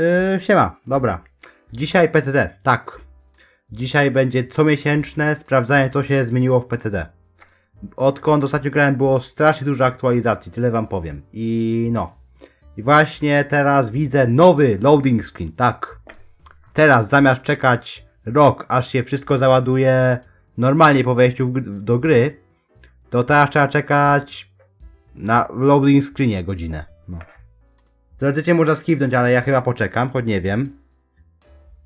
Yy, siema, dobra. Dzisiaj PCD, tak. Dzisiaj będzie comiesięczne sprawdzanie, co się zmieniło w PCD. Odkąd ostatnio grałem, było strasznie dużo aktualizacji, tyle wam powiem. I no. I właśnie teraz widzę nowy loading screen, tak. Teraz zamiast czekać rok, aż się wszystko załaduje normalnie po wejściu do gry, to teraz trzeba czekać na loading screenie godzinę. No. Teoretycznie można skipnąć, ale ja chyba poczekam, choć nie wiem.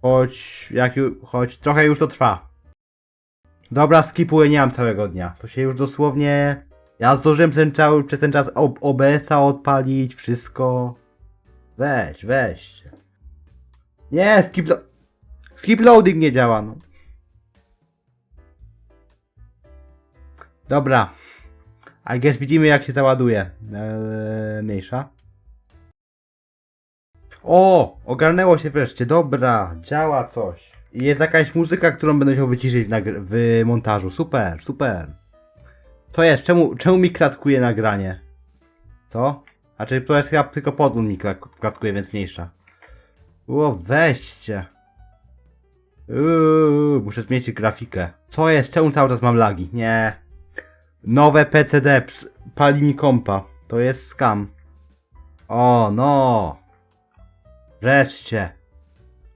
Choć, jak choć trochę już to trwa. Dobra, skipuję, nie mam całego dnia. To się już dosłownie... Ja zdążyłem ten przez ten czas ob- OBS-a odpalić, wszystko. Weź, weź. Nie, skip, lo- skip loading nie działa, no. Dobra. I guess widzimy jak się załaduje. Eee, mniejsza. O! Ogarnęło się wreszcie, dobra, działa coś. Jest jakaś muzyka, którą będę musiał wyciszyć w, w montażu. Super, super. To jest, czemu, czemu mi klatkuje nagranie? To? Znaczy to jest chyba tylko podłącz mi klatkuje, więc mniejsza. O, weźcie. Uuu, muszę zmienić grafikę. Co jest? Czemu cały czas mam lagi? Nie. Nowe PCD pali mi kompa. To jest scam. O, no. Wreszcie.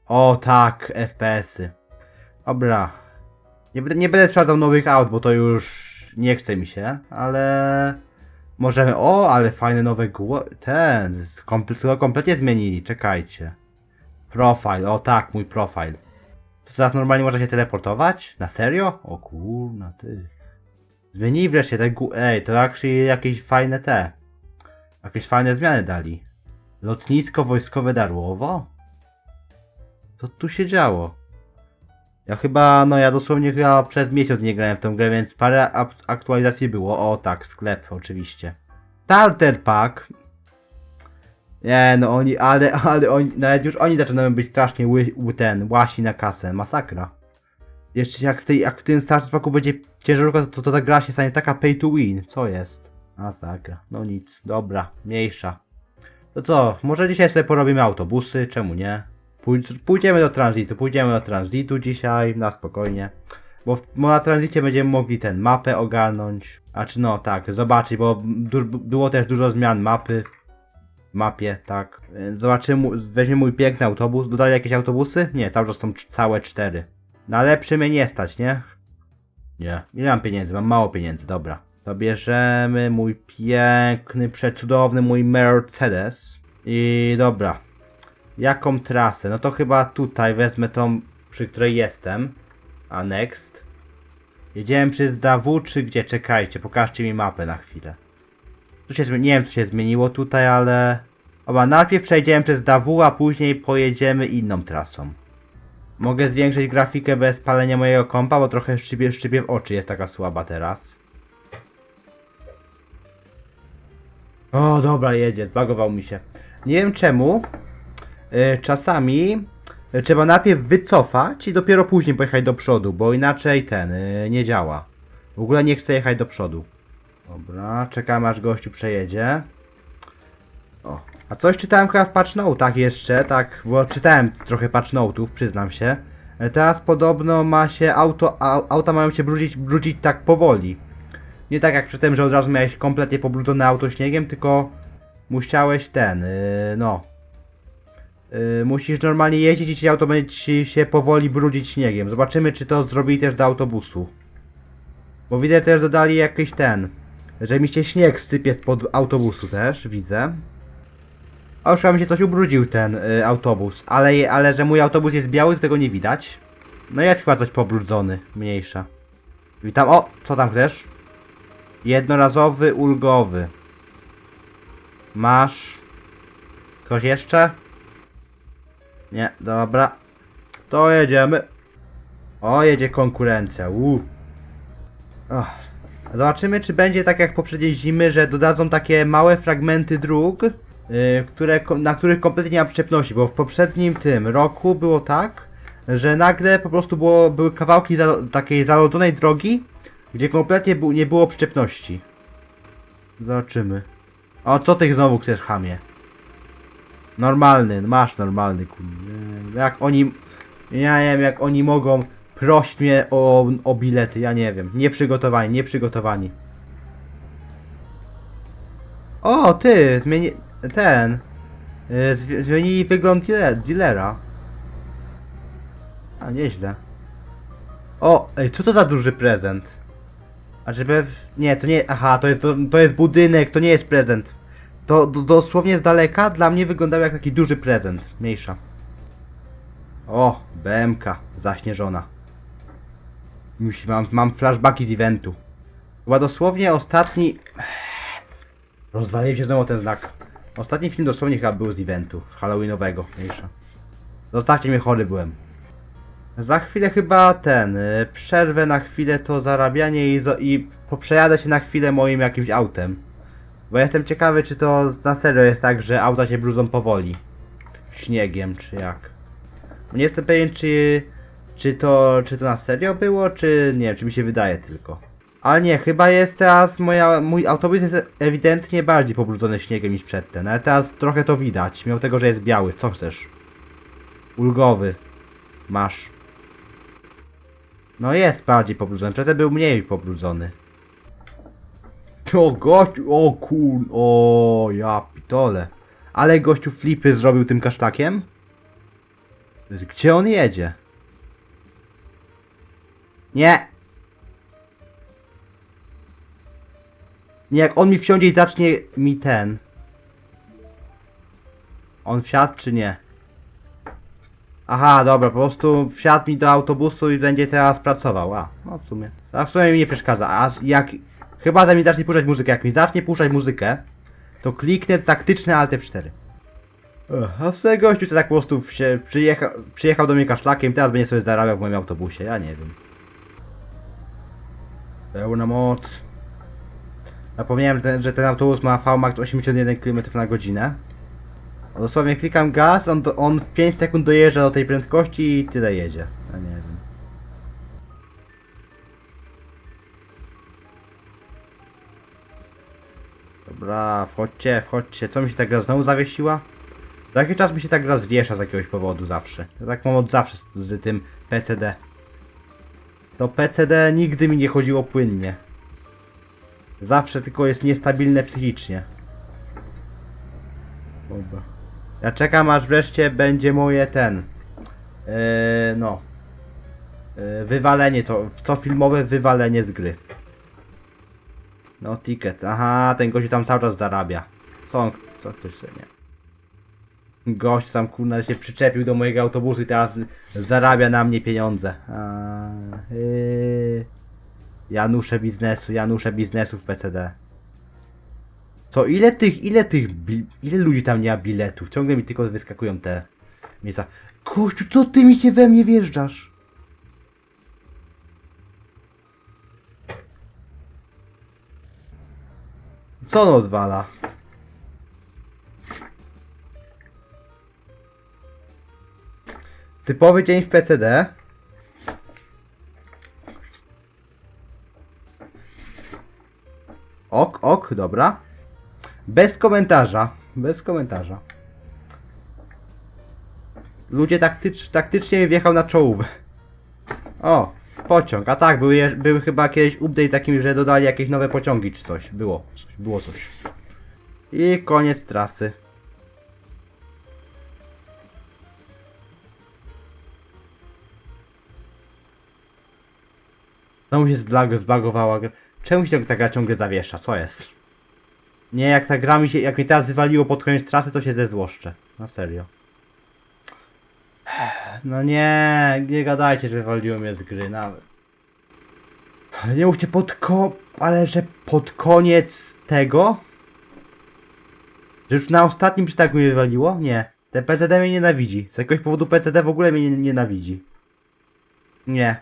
O tak, FPS-y. Dobra. Nie, nie będę sprawdzał nowych aut, bo to już nie chce mi się, ale możemy. O, ale fajne nowe gło... Ten, z- komple... to kompletnie zmienili, czekajcie. Profile, o tak, mój profile. To teraz normalnie można się teleportować? Na serio? O kurna, ty. Zmienili wreszcie te gó... Ej, to actually jakieś fajne te. Jakieś fajne zmiany dali. Lotnisko wojskowe Darłowo? Co tu się działo? Ja chyba, no ja dosłownie chyba przez miesiąc nie grałem w tą grę, więc parę aktualizacji było. O tak, sklep oczywiście. Starter Pack. Nie no oni, ale, ale oni, nawet już oni zaczynają być strasznie ły ten, łasi na kasę, masakra. Jeszcze jak w, tej, jak w tym Starter Packu będzie ciężarówka, to, to ta gra się stanie taka pay to win. Co jest? Masakra. No nic, dobra, mniejsza. To co, może dzisiaj sobie porobimy autobusy, czemu nie? Pój- Pójdziemy do transitu, pójdziemy do transitu dzisiaj, na spokojnie. Bo, w, bo na transicie będziemy mogli ten mapę ogarnąć. A czy no tak, zobaczyć, bo du- było też dużo zmian mapy. W mapie, tak. Zobaczymy, weźmiemy mój piękny autobus. Dodali jakieś autobusy? Nie, cały czas są całe cztery. Na lepszy mnie nie stać, nie? Nie. Ile mam pieniędzy? Mam mało pieniędzy, dobra. To bierzemy mój piękny, przecudowny mój Mercedes. I dobra. Jaką trasę? No to chyba tutaj wezmę tą, przy której jestem. A next. Jedziemy przez Dawu, czy gdzie? Czekajcie, pokażcie mi mapę na chwilę. Tu się, nie wiem, co się zmieniło tutaj, ale... Oba, najpierw przejdziemy przez Dawu, a później pojedziemy inną trasą. Mogę zwiększyć grafikę bez palenia mojego kompa, bo trochę szczypie, szczypie w oczy, jest taka słaba teraz. O, dobra, jedzie, zbagował mi się. Nie wiem czemu. y, czasami y, trzeba najpierw wycofać i dopiero później pojechać do przodu, bo inaczej ten y, nie działa. W ogóle nie chcę jechać do przodu. Dobra, czekam aż gościu przejedzie. O. A coś czytałem chyba w patch jeszcze, tak, bo czytałem trochę patch przyznam się. Teraz podobno ma się auto, au, auta mają się brudzić, brudzić tak powoli. Nie tak jak przedtem, że od razu miałeś kompletnie pobrudzone auto śniegiem, tylko musiałeś ten, yy, no. Yy, musisz normalnie jeździć i ci auto będzie ci się powoli brudzić śniegiem. Zobaczymy, czy to zrobili też do autobusu. Bo widzę też dodali jakiś ten, że mi się śnieg sypie spod autobusu też, widzę. Chyba mi się coś ubrudził ten y, autobus, ale, ale że mój autobus jest biały, to tego nie widać. No jest chyba coś pobrudzony, mniejsza. Witam, o, co tam chcesz? Jednorazowy, ulgowy. Masz... Ktoś jeszcze? Nie, dobra. To jedziemy. O, jedzie konkurencja. Och. Zobaczymy, czy będzie tak jak poprzedniej zimy, że dodadzą takie małe fragmenty dróg, yy, które, na których kompletnie nie ma przyczepności, bo w poprzednim tym roku było tak, że nagle po prostu było, były kawałki za, takiej zalodzonej drogi, gdzie kompletnie nie było przyczepności. Zobaczymy. O, co ty znowu chcesz, chamie? Normalny, masz normalny, kurde. Jak oni... Ja nie wiem, jak oni mogą prosić mnie o, o bilety, ja nie wiem. Nieprzygotowani, nieprzygotowani. O, ty, zmieni... ten... y, zwi- Zmienili wygląd dealer, dealera. A, nieźle. O, ej, co to za duży prezent? A żeby... Nie, to nie... Aha, to jest, to, to jest budynek, to nie jest prezent. To do, dosłownie z daleka dla mnie wyglądał jak taki duży prezent. Mniejsza. O, BMK, zaśnieżona. Mam, mam flashbacki z eventu. Chyba dosłownie ostatni... Rozwalił się znowu ten znak. Ostatni film dosłownie chyba był z eventu. Halloweenowego, mniejsza. Zostawcie mnie, chory byłem. Za chwilę chyba ten, y, przerwę na chwilę to zarabianie i, i poprzejadę się na chwilę moim jakimś autem. Bo jestem ciekawy, czy to na serio jest tak, że auta się brudzą powoli. Śniegiem, czy jak. Nie jestem pewien, czy, czy, to, czy to na serio było, czy nie czy mi się wydaje tylko. Ale nie, chyba jest teraz moja, mój autobus jest ewidentnie bardziej pobrudzony śniegiem niż przedtem. Ale teraz trochę to widać, mimo tego, że jest biały. Co chcesz? Ulgowy. Masz. No jest bardziej pobrudzony, przedtem był mniej pobrudzony. O gościu, o kur... o ja pitole. Ale gościu flipy zrobił tym kasztakiem? Gdzie on jedzie? Nie! Nie, jak on mi wsiądzie i zacznie mi ten... On wsiadł czy nie? Aha, dobra, po prostu wsiadł mi do autobusu i będzie teraz pracował. A, no w sumie. A w sumie mi nie przeszkadza. A jak... Chyba że mi zacznie puszczać muzykę. Jak mi zacznie puszczać muzykę, to kliknę taktyczne Alt F4. Ech, A z tego gościu co tak po prostu się przyjechał, przyjechał do mnie kaszlakiem, teraz będzie sobie zarabiał w moim autobusie, ja nie wiem. Pełna moc. Zapomniałem, ten- że ten autobus ma VMAX 81 km na godzinę. Dosłownie klikam gaz, on, do, on w 5 sekund dojeżdża do tej prędkości i tyle jedzie. Ja nie wiem. Dobra, wchodźcie, wchodźcie. Co mi się ta gra znowu zawiesiła? Za jakiś czas mi się ta gra zwiesza z jakiegoś powodu zawsze. Ja tak mam od zawsze z, z tym PCD. To PCD nigdy mi nie chodziło płynnie. Zawsze tylko jest niestabilne psychicznie. Dobra. Ja czekam aż wreszcie będzie moje ten. Yy, no. Yy, wywalenie, co, co filmowe wywalenie z gry. No ticket. Aha, ten gość tam cały czas zarabia. Co on, co ktoś sobie nie. Gość tam kurna się przyczepił do mojego autobusu i teraz zarabia na mnie pieniądze. A, yy. Janusze biznesu, Janusze biznesu w PCD. Co, ile tych, ile tych, ile ludzi tam nie ma biletów? Ciągle mi tylko wyskakują te miejsca. Kościół, co ty mi się we mnie wjeżdżasz? Co on odwala? Typowy dzień w PCD. Ok, ok, dobra. Bez komentarza. Bez komentarza. Ludzie taktycz, taktycznie mi wjechał na czołówę. O, pociąg. A tak, był, je- był chyba kiedyś update takim, że dodali jakieś nowe pociągi czy coś. Było, coś, było coś. I koniec trasy. Znowu się zblag, zbagowała. Czemu się ta gra ciągle zawiesza? Co jest? Nie, jak ta gra mi się, jak mi teraz wywaliło pod koniec trasy, to się zezłoszczę. Na serio. No nie, nie gadajcie, że wywaliło mnie z gry, nawet. Nie mówcie pod ko... ale że pod koniec tego? Że już na ostatnim przystanku mnie wywaliło? Nie. Ten PCD mnie nienawidzi. Z jakiegoś powodu PCD w ogóle mnie nie- nienawidzi. Nie.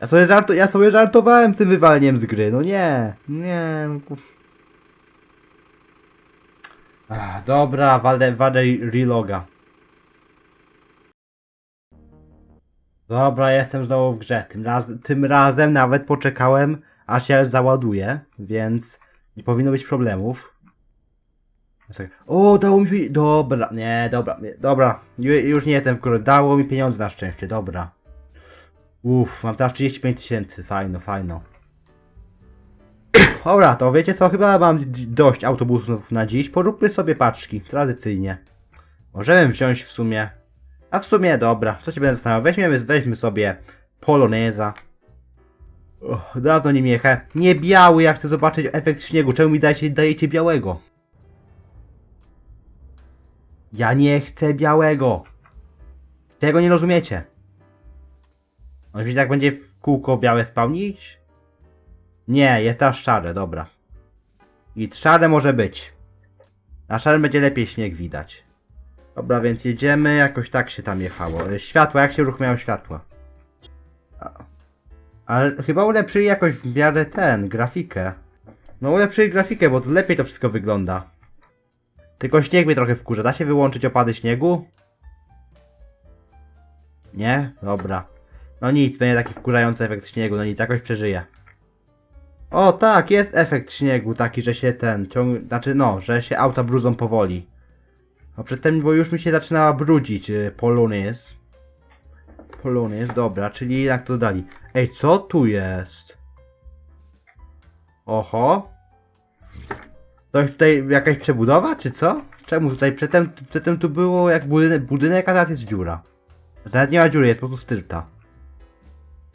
Ja sobie, żartu, ja sobie żartowałem tym wywaleniem z gry, no nie. Nie, no. Ach, dobra, waldę, wadę reloga. Dobra, jestem znowu w grze. Tym, raz, tym razem nawet poczekałem, aż się załaduje, więc nie powinno być problemów. O, dało mi Dobra, nie, dobra, nie, dobra. Ju- Już nie jestem w górę. Dało mi pieniądze na szczęście, dobra. Uff, mam teraz 35 tysięcy, fajno, fajno. Dobra, to wiecie co, chyba mam dość autobusów na dziś. Poróbmy sobie paczki, tradycyjnie. Możemy wziąć w sumie... A w sumie, dobra, co ci będę zastanawiał? Weźmiemy, weźmy sobie Poloneza. Dawno nie miechę. Nie biały, jak chcę zobaczyć efekt śniegu. Czemu mi dajecie, dajecie białego? Ja nie chcę białego. Tego nie rozumiecie. On się tak będzie w kółko białe spełnić? Nie, jest aż szare, dobra. I szare może być. Na szarym będzie lepiej śnieg widać. Dobra, więc jedziemy, jakoś tak się tam jechało. E, Światła, jak się uruchamiają światła? Ale chyba ulepszyli jakoś w miarę ten, grafikę. No ulepszyli grafikę, bo to lepiej to wszystko wygląda. Tylko śnieg mnie trochę wkurza. Da się wyłączyć opady śniegu? Nie? Dobra. No nic, będzie taki wkurzający efekt śniegu, no nic, jakoś przeżyję. O tak, jest efekt śniegu taki, że się ten ciąg... Znaczy no, że się auta brudzą powoli. No przedtem, bo już mi się zaczynała brudzić y, Polonez. Dobra, czyli jak to dali. Ej, co tu jest? Oho. Coś tutaj, jakaś przebudowa, czy co? Czemu tutaj przedtem, przedtem tu było jak budynek, budynek, a teraz jest dziura. Nawet nie ma dziury, jest po prostu styrta.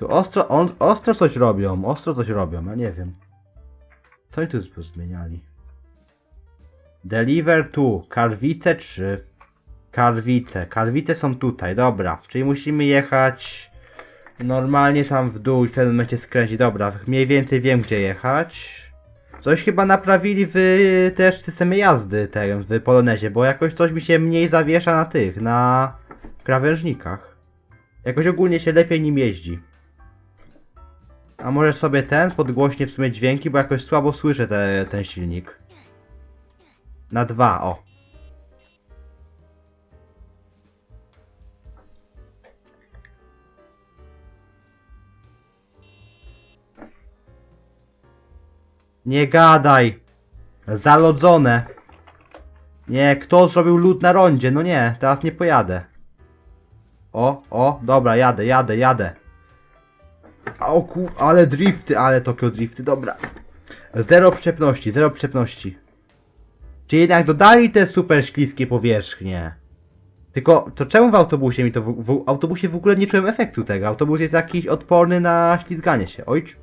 Tu ostro, on, ostro coś robią, ostro coś robią, ja nie wiem. Co oni tu zmieniali? Deliver tu, Karwice 3. Karwice, Karwice są tutaj, dobra. Czyli musimy jechać normalnie tam w dół i w pewnym momencie skręcić. Dobra, mniej więcej wiem gdzie jechać. Coś chyba naprawili w też systemie jazdy ten, w Polonezie, bo jakoś coś mi się mniej zawiesza na tych, na krawężnikach. Jakoś ogólnie się lepiej nim jeździ. A może sobie ten podgłośnie w sumie dźwięki, bo jakoś słabo słyszę te, ten silnik. Na dwa, o. Nie gadaj! Zalodzone! Nie, kto zrobił lód na rondzie? No nie, teraz nie pojadę. O, o, dobra, jadę, jadę, jadę. O ku, ale drifty, ale Tokio drifty, dobra. Zero przyczepności, zero przyczepności. Czy jednak dodali te super śliskie powierzchnie? Tylko, to czemu w autobusie mi to, w, w autobusie w ogóle nie czułem efektu tego? Autobus jest jakiś odporny na ślizganie się, ojcz.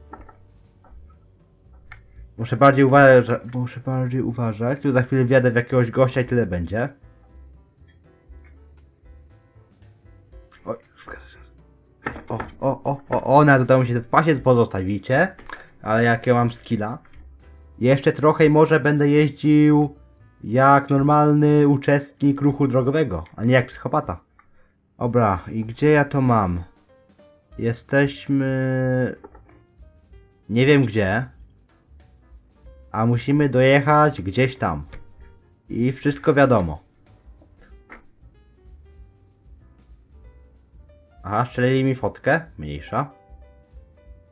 Muszę bardziej uważać, muszę bardziej uważać. Tu za chwilę wjadę w jakiegoś gościa i tyle będzie. O, o, o, o, ona tutaj musi w pasie pozostać, widzicie? Ale jak ja mam skilla. Jeszcze trochę i może będę jeździł jak normalny uczestnik ruchu drogowego, a nie jak psychopata. Dobra, i gdzie ja to mam? Jesteśmy... Nie wiem gdzie. A musimy dojechać gdzieś tam. I wszystko wiadomo. Aha, strzelili mi fotkę. Mniejsza.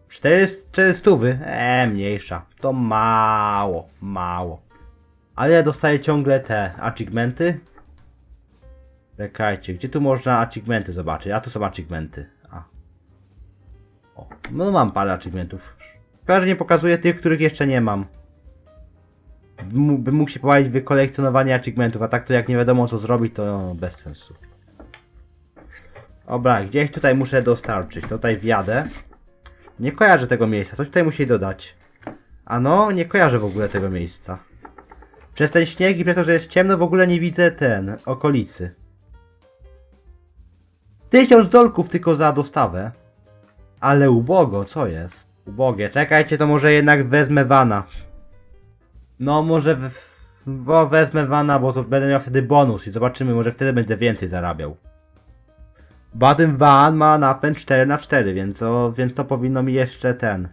400 stówy. Eee, mniejsza. To mało, mało. Ale ja dostaję ciągle te achievementy. Czekajcie, gdzie tu można achievementy zobaczyć? A tu są achievementy. A. O, no mam parę achievementów. Szkoda, że nie pokazuję tych, których jeszcze nie mam. Bym mógł się pobawić w wykolekcjonowanie achievementów, a tak to jak nie wiadomo co zrobić, to bez sensu. Dobra, gdzieś tutaj muszę dostarczyć. Tutaj wjadę. Nie kojarzę tego miejsca, coś tutaj musi dodać. A no, nie kojarzę w ogóle tego miejsca. Przez ten śnieg i przez to, że jest ciemno, w ogóle nie widzę ten, okolicy. Tysiąc dolków tylko za dostawę. Ale ubogo, co jest? Ubogie, czekajcie, to może jednak wezmę vana. No, może w, bo wezmę vana, bo to będę miał wtedy bonus i zobaczymy, może wtedy będę więcej zarabiał. Baden Van ma napęd 4 na 4 więc, więc to powinno mi jeszcze ten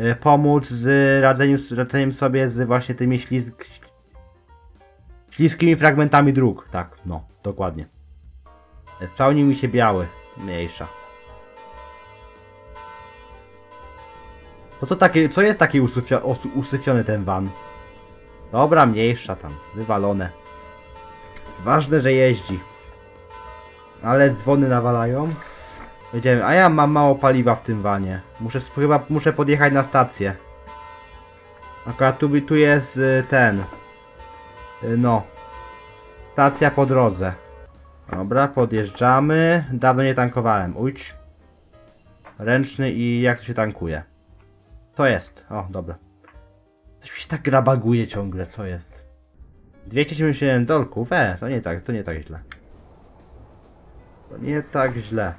y, pomóc z radzeniem, z radzeniem sobie z właśnie tymi ślizg, śliskimi fragmentami dróg. Tak, no, dokładnie. Spełnił mi się biały, mniejsza. No to takie, co jest taki usyfiony ten van? Dobra, mniejsza tam, wywalone. Ważne, że jeździ. Ale dzwony nawalają. Jedziemy, a ja mam mało paliwa w tym wanie. Muszę chyba muszę podjechać na stację. Akurat tu, tu jest y, ten. Y, No. Stacja po drodze. Dobra, podjeżdżamy. Dawno nie tankowałem. Ujć. Ręczny i jak to się tankuje? To jest. O, dobra. Coś mi się tak grabaguje ciągle, co jest? 277 dolków? E, to nie tak, to nie tak źle. To nie tak źle.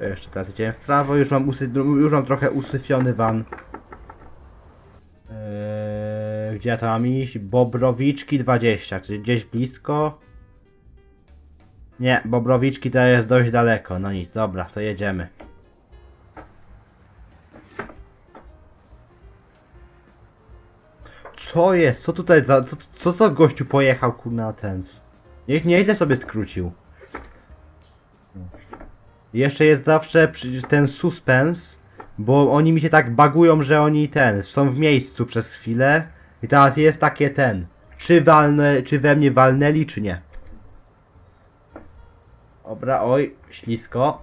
Jeszcze teraz idziemy w prawo, już mam, usy, już mam trochę usyfiony van. Eee, gdzie ja tam mam iść? Bobrowiczki 20, czyli gdzieś blisko. Nie, Bobrowiczki to jest dość daleko. No nic, dobra, to jedziemy. Co jest? Co tutaj za... Co, co za gościu pojechał kurna na ten? Niech nieźle sobie skrócił. Jeszcze jest zawsze ten suspens, bo oni mi się tak bagują, że oni ten, są w miejscu przez chwilę i teraz jest takie ten, czy walnę, czy we mnie walnęli, czy nie. Dobra, oj, ślisko.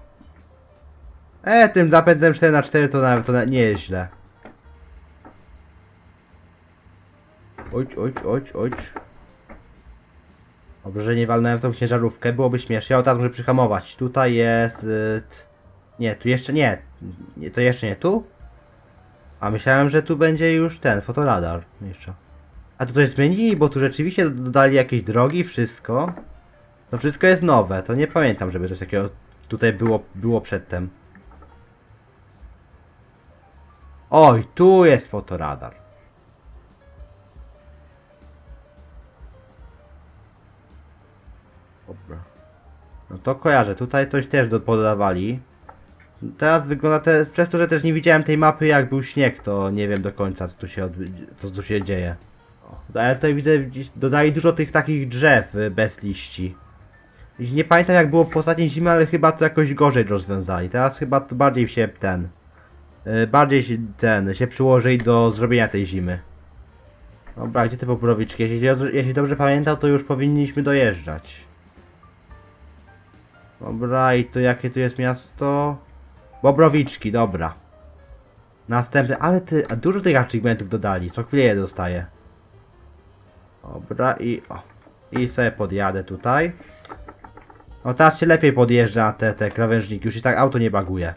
E, tym napędem 4 na 4 to nawet to na, nie jest źle. Oj, oj, oj, oj. Dobrze, że nie walnąłem w tą ciężarówkę, byłoby śmiesznie. Ja teraz muszę przyhamować. Tutaj jest... y, t- Nie, tu jeszcze nie. nie. To jeszcze nie tu? A myślałem, że tu będzie już ten, fotoradar. Jeszcze. A tu coś zmienili, bo tu rzeczywiście dodali jakieś drogi, wszystko. To wszystko jest nowe, to nie pamiętam, żeby coś takiego tutaj było, było przedtem. Oj, tu jest fotoradar. Dobra. No to kojarzę, tutaj coś też do, podawali. Teraz wygląda te, przez to, że też nie widziałem tej mapy jak był śnieg, to nie wiem do końca co tu się, odby- co tu się dzieje. Ale tutaj widzę, dodali dużo tych takich drzew y, bez liści. I Nie pamiętam jak było w ostatniej zimie, ale chyba to jakoś gorzej rozwiązali. Teraz chyba to bardziej się ten... y, Bardziej się ten, się przyłożyli do zrobienia tej zimy. Dobra, gdzie te poporowiczki? Jeśli, jeśli dobrze pamiętam, to już powinniśmy dojeżdżać. Dobra, i to jakie tu jest miasto? Bobrowiczki, dobra. Następne, ale ty, dużo tych achievementów dodali, co chwilę je dostaję. Dobra, i o. I sobie podjadę tutaj. No teraz się lepiej podjeżdża te, te krawężniki, już i tak auto nie baguje.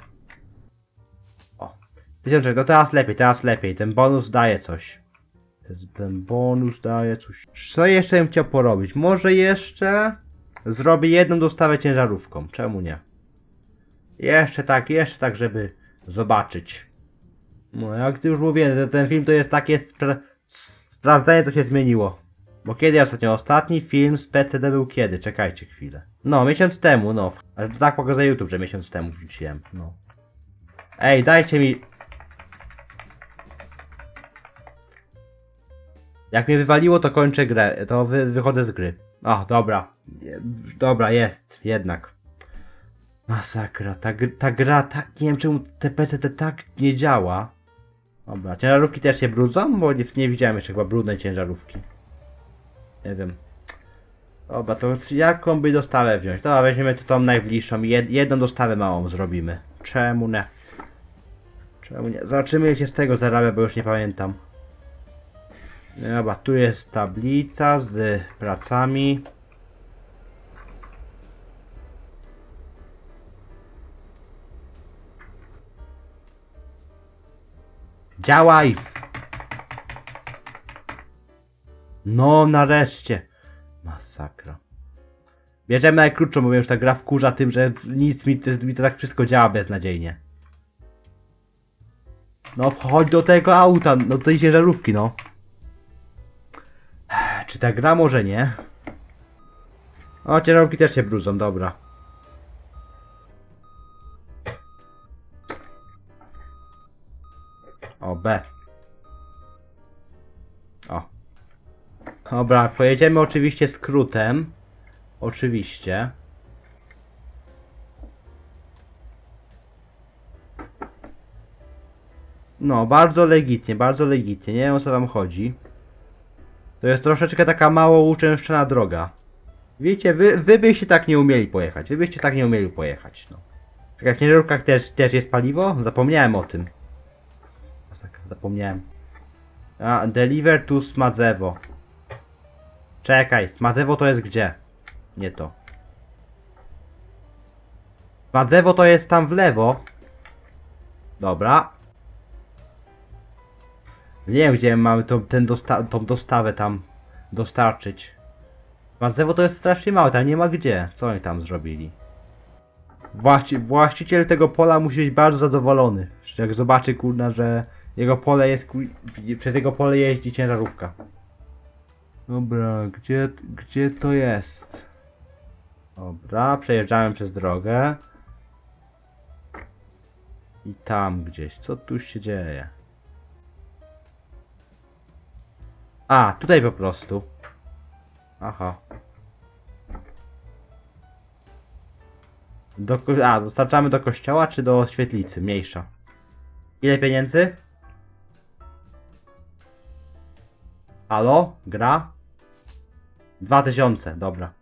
O. Tysiączek, no teraz lepiej, teraz lepiej, ten bonus daje coś. Ten bonus daje coś. Co jeszcze bym chciał porobić? Może jeszcze... Zrobię jedną dostawę ciężarówką. Czemu nie? Jeszcze tak, jeszcze tak, żeby zobaczyć. No, jak już mówiłem, ten, ten film to jest takie spra sprawdzenie, co się zmieniło. Bo kiedy ostatnio? Ostatni film z PCD był kiedy? Czekajcie chwilę. No, miesiąc temu, no. Ale to tak pokazuje YouTube, że miesiąc temu wrzuciłem, no. Ej, dajcie mi... Jak mnie wywaliło, to kończę grę, to wy, wychodzę z gry. O, dobra. Dobra, jest, jednak. Masakra, ta, ta gra tak, nie wiem czemu te PCT tak nie działa. Dobra, ciężarówki też się brudzą? Bo nie, nie widziałem jeszcze chyba brudnej ciężarówki. Nie wiem. Dobra, to jaką by dostawę wziąć? Dobra, weźmiemy tu tą najbliższą, jed, jedną dostawę małą zrobimy. Czemu nie? Czemu nie? Zobaczymy ile się z tego zarabia, bo już nie pamiętam. Dobra, tu jest tablica z pracami. Działaj! No, nareszcie. Masakra. Bierzemy najkrótszą, bo już ta gra wkurza tym, że nic mi, to- mi to tak wszystko działa beznadziejnie. No, wchodź do tego auta, no do tej ciężarówki, no. Czy ta gra może nie? O, ciężarówki też się brudzą, dobra. O, B. O. Dobra, pojedziemy oczywiście skrótem. Oczywiście. No, bardzo legitnie, bardzo legitnie. Nie wiem o co wam chodzi. To jest troszeczkę taka mało uczęszczana droga. Wiecie, wy, wy byście tak nie umieli pojechać. Wy byście tak nie umieli pojechać, no. Tak jak w ciężarówkach też, też jest paliwo? Zapomniałem o tym. Tak, zapomniałem. A, deliver to Smadzewo. Czekaj, Smadzewo to jest gdzie? Nie to. Smadzewo to jest tam w lewo. Dobra. Nie wiem, gdzie mamy tą, ten dosta tą dostawę tam dostarczyć. Smadzewo to jest strasznie małe, tam nie ma gdzie. Co oni tam zrobili? Właści właściciel tego pola musi być bardzo zadowolony. Jak zobaczy, kurna, że jego pole jest, przez jego pole jeździ ciężarówka. Dobra, gdzie, gdzie to jest? Dobra, przejeżdżamy przez drogę. I tam gdzieś, co tu się dzieje? A, tutaj po prostu. Aha. Do, a, dostarczamy do kościoła czy do świetlicy? Mniejsza. Ile pieniędzy? Halo? Gra? 2000, dobra.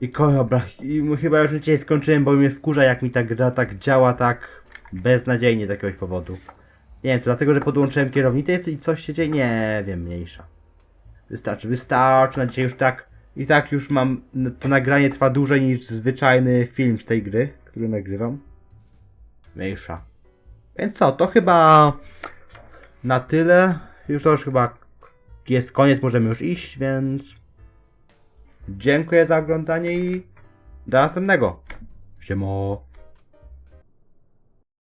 I dobra, i chyba już dzisiaj skończyłem, bo mnie wkurza jak mi ta gra tak działa tak beznadziejnie z jakiegoś powodu. Nie wiem, to dlatego, że podłączyłem kierownicę i coś się dzieje? Nie wiem, mniejsza. Wystarczy, wystarczy na dzisiaj już tak. I tak już mam, to nagranie trwa dłużej niż zwyczajny film z tej gry, który nagrywam. Mniejsza. Więc co, to chyba na tyle. Już to już chyba jest koniec, możemy już iść, więc dziękuję za oglądanie i do następnego. Siemo.